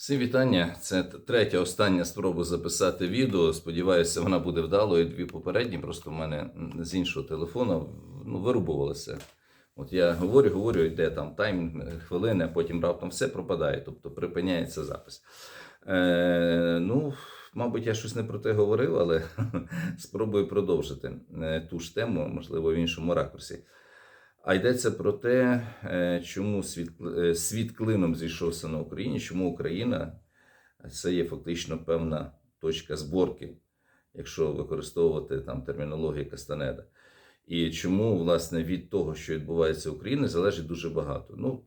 Всім вітання. Це третя остання спроба записати відео. Сподіваюся, вона буде вдалою. Дві попередні просто в мене з іншого телефону ну, вирубувалося. От я говорю, говорю, йде там тайм, хвилини, а потім раптом все пропадає, тобто припиняється запис. Е, ну, мабуть, я щось не про те говорив, але спробую продовжити е, ту ж тему, можливо, в іншому ракурсі. А йдеться про те, е, чому світ, е, світ клином зійшовся на Україні, чому Україна це є фактично певна точка зборки, якщо використовувати там термінологію Кастанеда. І чому, власне, від того, що відбувається в Україні, залежить дуже багато. Ну,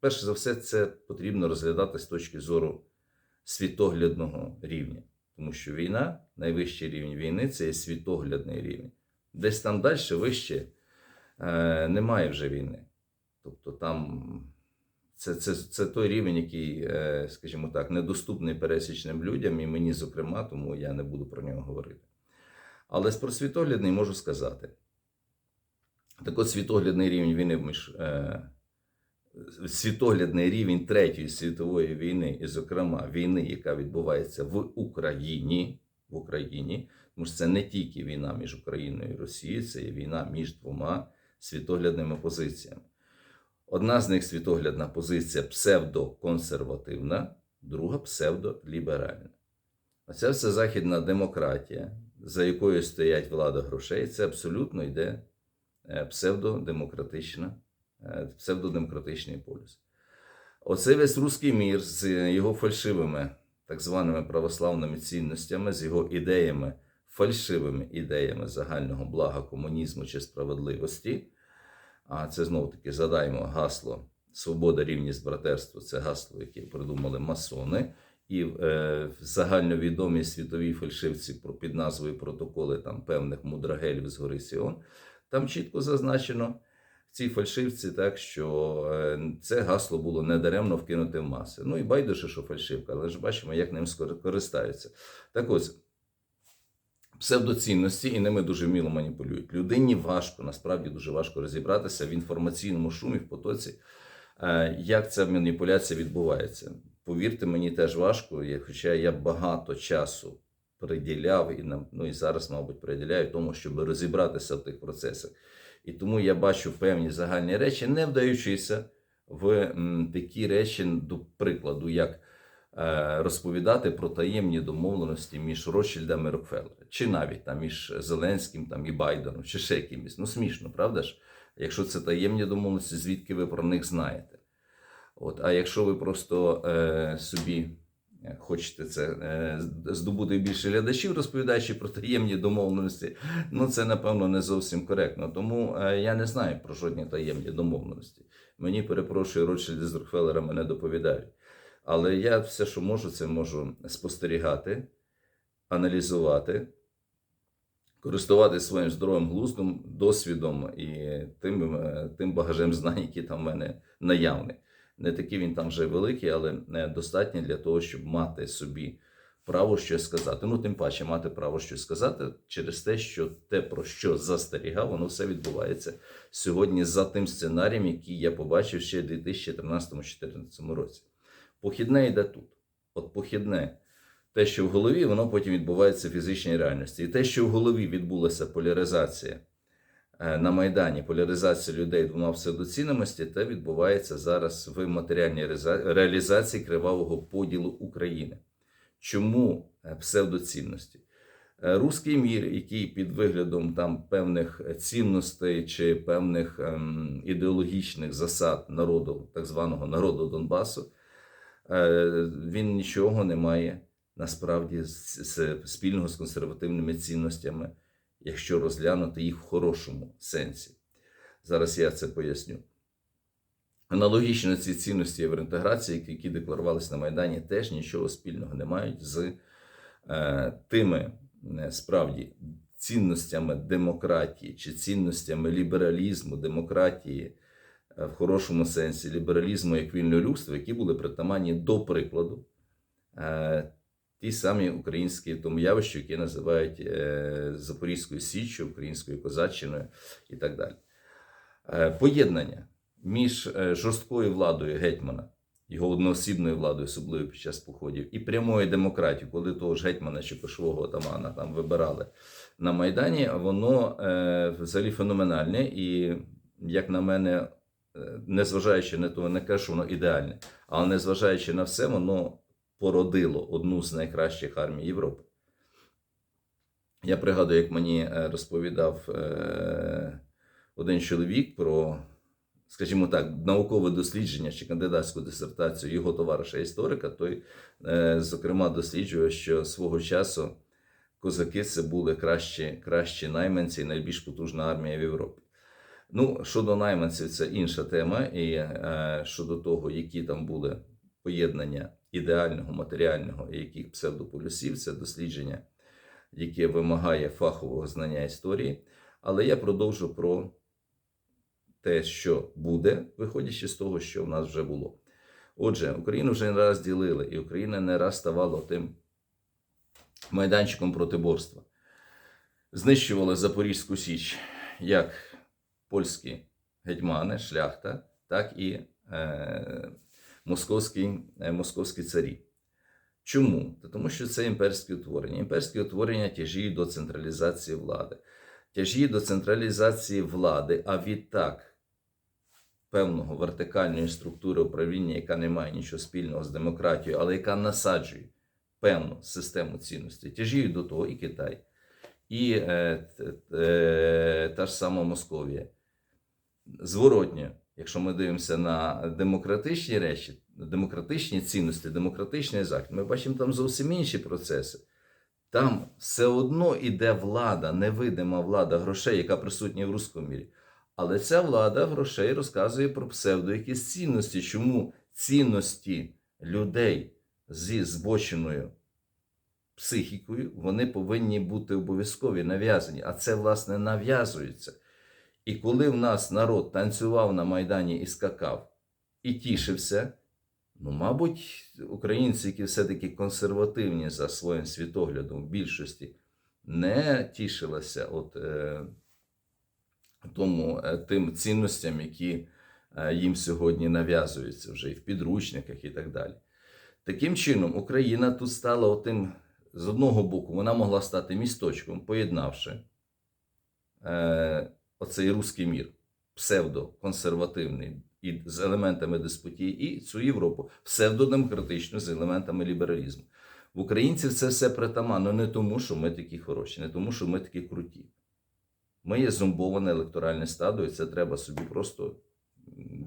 перше за все, це потрібно розглядати з точки зору світоглядного рівня. Тому що війна, найвищий рівень війни це є світоглядний рівень. Десь там далі, вище немає вже війни. Тобто там це, це, це той рівень, який, е, скажімо так, недоступний пересічним людям, і мені, зокрема, тому я не буду про нього говорити. Але про світоглядний можу сказати. Так от світоглядний рівень війни між е, світоглядний рівень Третьої світової війни, і, зокрема, війни, яка відбувається в Україні, в Україні, тому що це не тільки війна між Україною і Росією, це є війна між двома світоглядними позиціями. Одна з них світоглядна позиція псевдоконсервативна, друга псевдоліберальна. Оця все західна демократія, за якою стоять влада грошей, це абсолютно йде е, псевдодемократична, е, псевдодемократичний полюс. Оцей весь руський мір з його фальшивими так званими православними цінностями, з його ідеями, фальшивими ідеями загального блага комунізму чи справедливості. А це знову таки задаємо гасло Свобода, рівність, братерство це гасло, яке придумали масони. І е, загальновідомі світові фальшивці про під назвою протоколи там певних мудрагелів з гори Сіон. Там чітко зазначено в цій фальшивці, так що е, це гасло було недаремно вкинуте в маси. Ну і байдуже, що фальшивка, але ж бачимо, як ним скор- користаються. Так ось. Псевдоцінності і ними дуже вміло маніпулюють. Людині важко, насправді дуже важко розібратися в інформаційному шумі, в потоці, е, як ця маніпуляція відбувається. Повірте, мені теж важко, хоча я багато часу приділяв і ну і зараз, мабуть, приділяю тому, щоб розібратися в тих процесах. І тому я бачу певні загальні речі, не вдаючися в такі речі, до прикладу, як розповідати про таємні домовленості між Ротшильдами і Рокфеллером, чи навіть там між Зеленським там, і Байденом, чи ще якимось. Ну, смішно, правда ж? Якщо це таємні домовленості, звідки ви про них знаєте? От, а якщо ви просто е, собі е, хочете це е, здобути більше глядачів, розповідаючи про таємні домовленості, ну це напевно не зовсім коректно. Тому е, я не знаю про жодні таємні домовленості. Мені перепрошую, Ротшильди з Рокфеллерами не доповідають. Але я все, що можу, це можу спостерігати, аналізувати, користуватися своїм здоровим глуздом, досвідом і тим, е, тим багажем знань, які там в мене наявні. Не такий він там вже великий, але е, достатньо для того, щоб мати собі право щось сказати. Ну, тим паче, мати право щось сказати через те, що те, про що застерігав, воно все відбувається сьогодні за тим сценарієм, який я побачив ще в 2013-2014 році. Похідне йде тут. От похідне, те, що в голові, воно потім відбувається в фізичній реальності. І те, що в голові відбулася поляризація е, на Майдані, поляризація людей двома псевдоцінності, те відбувається зараз в матеріальній реалізації кривавого поділу України. Чому е, псевдоцінності? Е, Руський мір, який під виглядом там певних цінностей чи певних ем, ідеологічних засад народу, так званого народу Донбасу, він нічого не має насправді спільного з консервативними цінностями, якщо розглянути їх в хорошому сенсі. Зараз я це поясню. Аналогічно ці цінності євроінтеграції, які- декларувалися на Майдані, теж нічого спільного не мають з е, тими е, справді цінностями демократії чи цінностями лібералізму, демократії е, в хорошому сенсі, лібералізму як вільного людства, які були притаманні до прикладу е, ті самі українські тому явища, які називають е, Запорізькою Січчю, Українською Козаччиною і так далі. Е, Поєднання між е, жорсткою владою гетьмана його одноосібною владою, особливо під час походів, і прямої демократії, коли того ж гетьмана чи пешового отамана там вибирали на Майдані, воно е, взагалі феноменальне. І, як на мене, е, незважаючи на то, не кажу, що воно ідеальне, але незважаючи на все, воно породило одну з найкращих армій Європи. Я пригадую, як мені е, розповідав е, один чоловік про, скажімо так, наукове дослідження чи кандидатську дисертацію його товариша історика, той, е, зокрема, досліджує, що свого часу козаки це були кращі, кращі найманці і найбільш потужна армія в Європі. Ну, щодо найманців, це інша тема, і е, щодо того, які там були поєднання ідеального, матеріального і яких псевдополюсів, це дослідження, яке вимагає фахового знання історії. Але я продовжу про те, що буде, виходячи з того, що в нас вже було. Отже, Україну вже не раз ділили, і Україна не раз ставала тим майданчиком протиборства. Знищували Запорізьку Січ як польські гетьмани, шляхта, так і е, московські, е, московські царі. Чому? Тому що це імперські утворення. Імперські утворення тяжіють до централізації влади. Тяжіють до централізації влади, а відтак певного вертикальної структури управління, яка не має нічого спільного з демократією, але яка насаджує певну систему цінностей. Тяжіють до того і Китай, і е, е, та ж сама Московія. Зворотньо, якщо ми дивимося на демократичні речі, демократичні цінності, демократичний захід, ми бачимо там зовсім інші процеси. Там все одно іде влада, невидима влада грошей, яка присутня в руському мірі. Але ця влада грошей розказує про псевдо якісь цінності. Чому цінності людей зі збоченою психікою вони повинні бути обов'язкові, нав'язані. А це, власне, нав'язується. І коли в нас народ танцював на Майдані і скакав, і тішився, ну, мабуть, українці, які все-таки консервативні за своїм світоглядом в більшості, не тішилися от, е, тому, е, тим цінностям, які е, їм сьогодні нав'язуються вже і в підручниках і так далі. Таким чином, Україна тут стала отим, з одного боку, вона могла стати місточком, поєднавши е, оцей руський мір, псевдоконсервативний і з елементами деспотії, і цю Європу псевдодемократичну з елементами лібералізму. В українців це все притаманно не тому, що ми такі хороші, не тому, що ми такі круті. Ми є зомбоване електоральне стадо, і це треба собі просто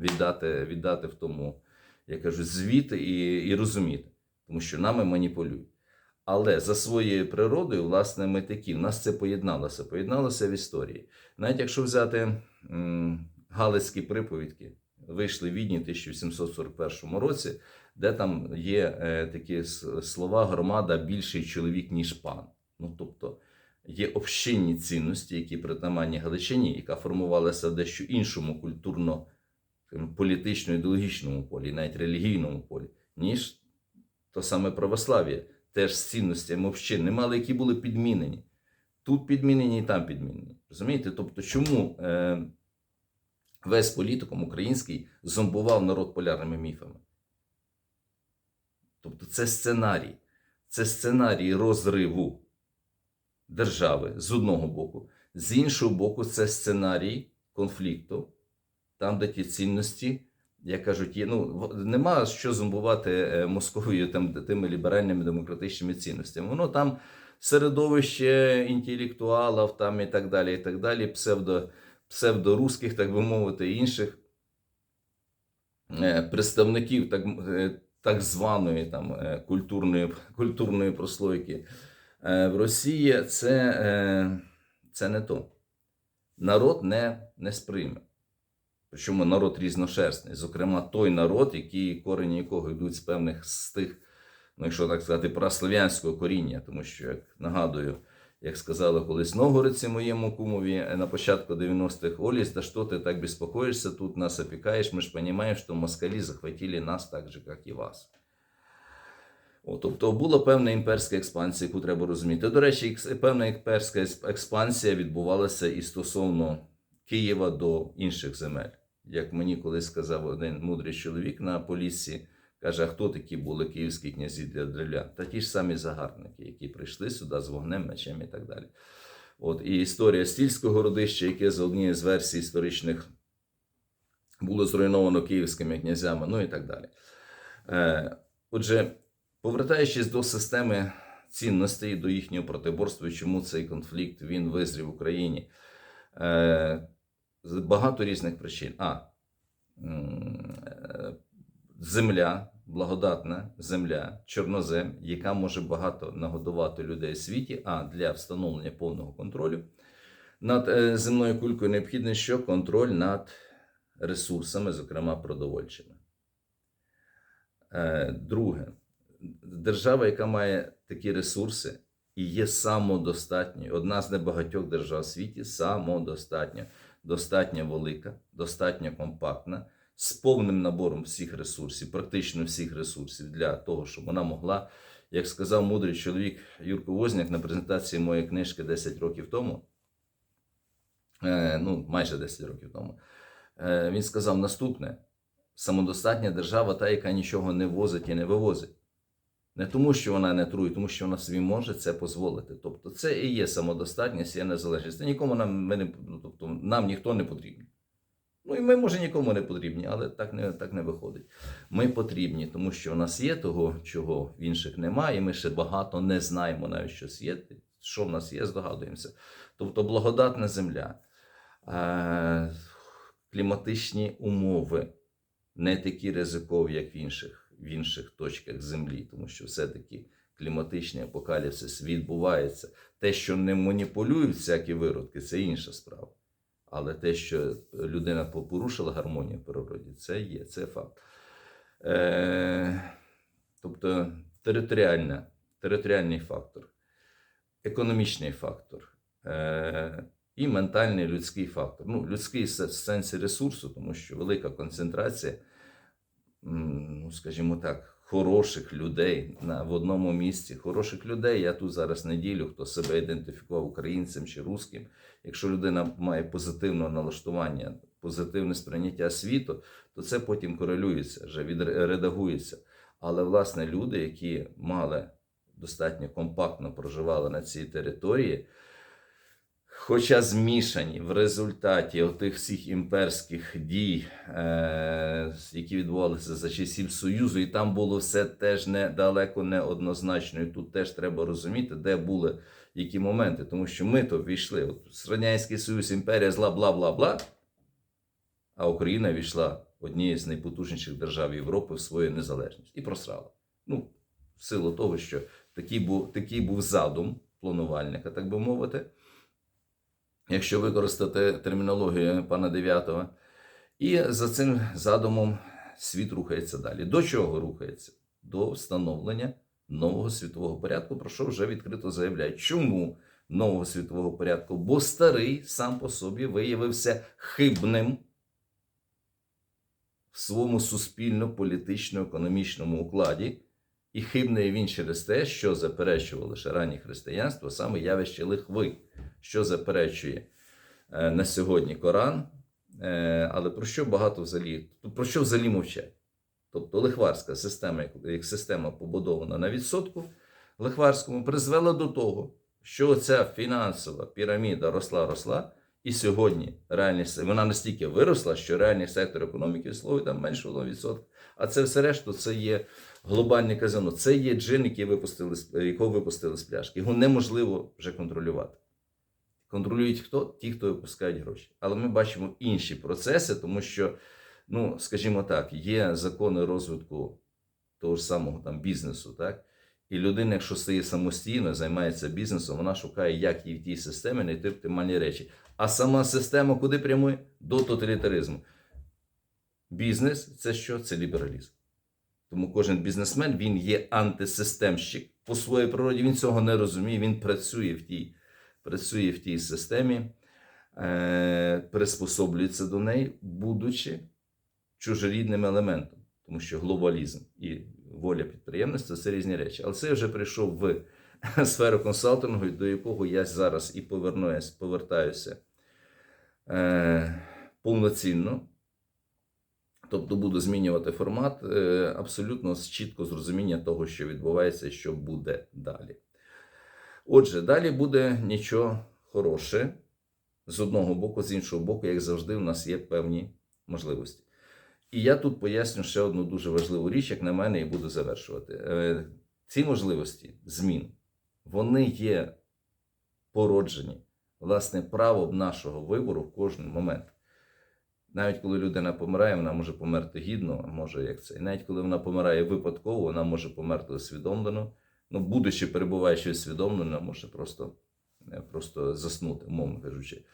віддати, віддати в тому, я кажу, звіт і, і розуміти, тому що нами маніпулюють. Але за своєю природою, власне, ми такі. В нас це поєдналося, поєдналося в історії. Навіть якщо взяти Галицькі приповідки, вийшли в Відні в 1741 році, де там є е, такі слова громада більший чоловік, ніж пан. Ну, тобто є общинні цінності, які притаманні Галичині, яка формувалася в дещо іншому культурно, політично ідеологічному полі, навіть релігійному полі, ніж то саме православ'я, теж з цінностями общин, мали, які були підмінені. Тут підмінені і там підмінені. Розумієте? Тобто, чому е, весь політикум український зомбував народ полярними міфами? Тобто, це сценарій. Це сценарій розриву держави з одного боку, з іншого боку, це сценарій конфлікту там, де ті цінності, як кажуть, ну, нема що зомбувати е, Московію там, тими ліберальними демократичними цінностями. Воно там середовище інтелектуалів там, і так далі, і так далі, псевдо, псевдорусських, так би мовити, інших е, представників так, е, так званої там, культурної, культурної прослойки в Росії, це, це не то. Народ не, не сприйме. Причому народ різношерстний, зокрема, той народ, який корені якого йдуть з певних з тих, ну якщо так сказати, праслов'янського коріння, тому що, як нагадую, як сказали колись новгородці моєму кумові е, на початку 90-х, Оліс, да що ти так безпокоїшся, тут нас опікаєш, ми ж розуміємо, що москалі захватили нас так же, як і вас. О, тобто була певна імперська експансія, яку треба розуміти. До речі, певна імперська експансія відбувалася і стосовно Києва до інших земель. Як мені колись сказав один мудрий чоловік на Поліссі, Каже, а хто такі були київські князі для древлян? Та ті ж самі загарбники, які прийшли сюди з вогнем, мечем і так далі. От, і історія стільського городища, яке за однією з версій історичних було зруйновано київськими князями, ну і так далі. Е, отже, повертаючись до системи цінностей, до їхнього протиборства, чому цей конфлікт він визрів в Україні, е, з багато різних причин. А, е, земля, благодатна земля, чорнозем, яка може багато нагодувати людей в світі, а для встановлення повного контролю над е, земною кулькою необхідно що контроль над ресурсами, зокрема продовольчими. Е, Друге, держава, яка має такі ресурси і є самодостатньою, одна з небагатьох держав в світі самодостатня, достатньо велика, достатньо компактна, з повним набором всіх ресурсів, практично всіх ресурсів для того, щоб вона могла, як сказав мудрий чоловік Юрко Возняк на презентації моєї книжки 10 років тому, е, ну майже 10 років тому, е, він сказав наступне: самодостатня держава, та, яка нічого не возить і не вивозить. Не тому, що вона не трує, тому що вона собі може це дозволити. Тобто це і є самодостатність, є незалежність. Та нікому нам, ми не, ну, тобто, нам ніхто не потрібен. Ну і ми, може, нікому не потрібні, але так не, так не виходить. Ми потрібні, тому що у нас є того, чого в інших немає, і ми ще багато не знаємо навіть щось є. Що в нас є, здогадуємося. Тобто благодатна земля, е, кліматичні умови, не такі ризикові, як в інших, в інших точках землі, тому що все-таки кліматичний апокаліпсис відбувається. Те, що не маніпулюють всякі виродки, це інша справа. Але те, що людина порушила гармонію в природі, це є, це факт. Е, тобто територіальна, територіальний фактор, економічний фактор е, і ментальний людський фактор. Ну, людський в сенсі ресурсу, тому що велика концентрація, ну, скажімо так, хороших людей на, в одному місці. Хороших людей я тут зараз не ділю, хто себе ідентифікував українцем чи русським. Якщо людина має позитивне налаштування, позитивне сприйняття світу, то це потім корелюється, вже відредагується. Але власне люди, які мали достатньо компактно проживали на цій території, хоча змішані в результаті отих всіх імперських дій, е, які відбувалися за часів Союзу, і там було все теж не далеко не однозначно. І тут теж треба розуміти, де були які моменти, тому що ми то війшли. От Радянський Союз, імперія, зла, бла, бла, бла. А Україна війшла однією з найпотужніших держав Європи в свою незалежність і просрала. Ну, в силу того, що такий був, такий був задум планувальника, так би мовити, якщо використати термінологію пана Дев'ятого. І за цим задумом світ рухається далі. До чого рухається? До встановлення нового світового порядку, про що вже відкрито заявляють. Чому нового світового порядку? Бо старий сам по собі виявився хибним в своєму суспільно-політично-економічному укладі, і хибний він через те, що заперечувало ще раннє християнство, саме явище лихви, що заперечує е, на сьогодні Коран. Е, але про що багато взагалі? Про що взагалі мовчать? Тобто лихварська система, як система побудована на відсотку лихварському, призвела до того, що ця фінансова піраміда росла, росла, і сьогодні реальний се- вона настільки виросла, що реальний сектор економіки слово там менше 1%. А це все решту це є глобальне казино. Це є джин, який випустили, якого випустили з пляшки. Його неможливо вже контролювати. Контролюють хто? Ті, хто випускають гроші. Але ми бачимо інші процеси, тому що ну, скажімо так, є закони розвитку того ж самого там бізнесу, так? І людина, якщо стає самостійно, займається бізнесом, вона шукає, як їй в тій системі знайти оптимальні речі. А сама система куди прямує? До тоталітаризму. Бізнес це що? Це лібералізм. Тому кожен бізнесмен він є антисистемщик. По своїй природі він цього не розуміє, він працює в тій, працює в тій системі, е, приспособлюється до неї, будучи чужорідним елементом, тому що глобалізм і воля підприємництва це різні речі. Але це вже прийшов в сферу консалтингу, до якого я зараз і повернуюсь, повертаюся е, повноцінно. Тобто буду змінювати формат е, абсолютно з чітко з розуміння того, що відбувається що буде далі. Отже, далі буде нічого хороше з одного боку, з іншого боку, як завжди, у нас є певні можливості. І я тут поясню ще одну дуже важливу річ, як на мене, і буду завершувати. Е, Ці можливості змін, вони є породжені, власне, правом нашого вибору в кожен момент. Навіть коли людина помирає, вона може померти гідно, а може як це. І навіть коли вона помирає випадково, вона може померти усвідомлено. Ну, будучи перебуваючи усвідомлено, може просто, е, просто заснути, умовно кажучи.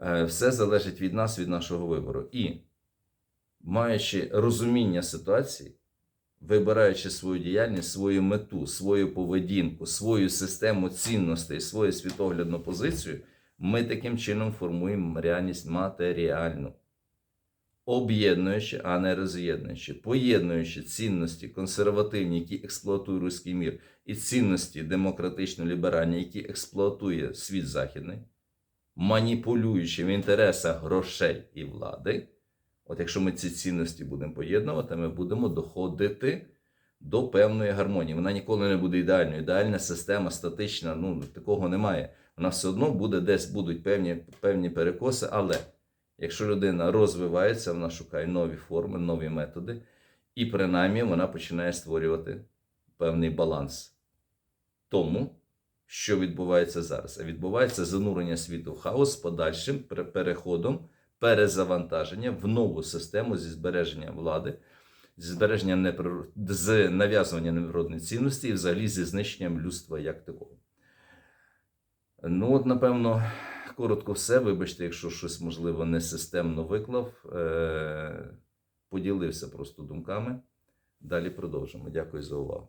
Е, Все залежить від нас, від нашого вибору. І маючи розуміння ситуації, вибираючи свою діяльність, свою мету, свою поведінку, свою систему цінностей, свою світоглядну позицію, ми таким чином формуємо реальність матеріальну. Об'єднуючи, а не роз'єднуючи, поєднуючи цінності консервативні, які експлуатує руський мір, і цінності демократично-ліберальні, які експлуатує світ західний, маніпулюючи в інтересах грошей і влади. От якщо ми ці цінності будемо поєднувати, ми будемо доходити до певної гармонії. Вона ніколи не буде ідеальною. Ідеальна система статична, ну такого немає. Вона все одно буде десь будуть певні, певні перекоси, але якщо людина розвивається, вона шукає нові форми, нові методи, і принаймні вона починає створювати певний баланс тому, що відбувається зараз. А відбувається занурення світу в хаос з подальшим переходом, перезавантаження в нову систему зі збереження влади, зі збереження неприр- з нав'язування неприродних цінностей і взагалі зі знищенням людства як такого. Ну, от, напевно, коротко все. Вибачте, якщо щось, можливо, не системно виклав. Е- поділився просто думками. Далі продовжимо. Дякую за увагу.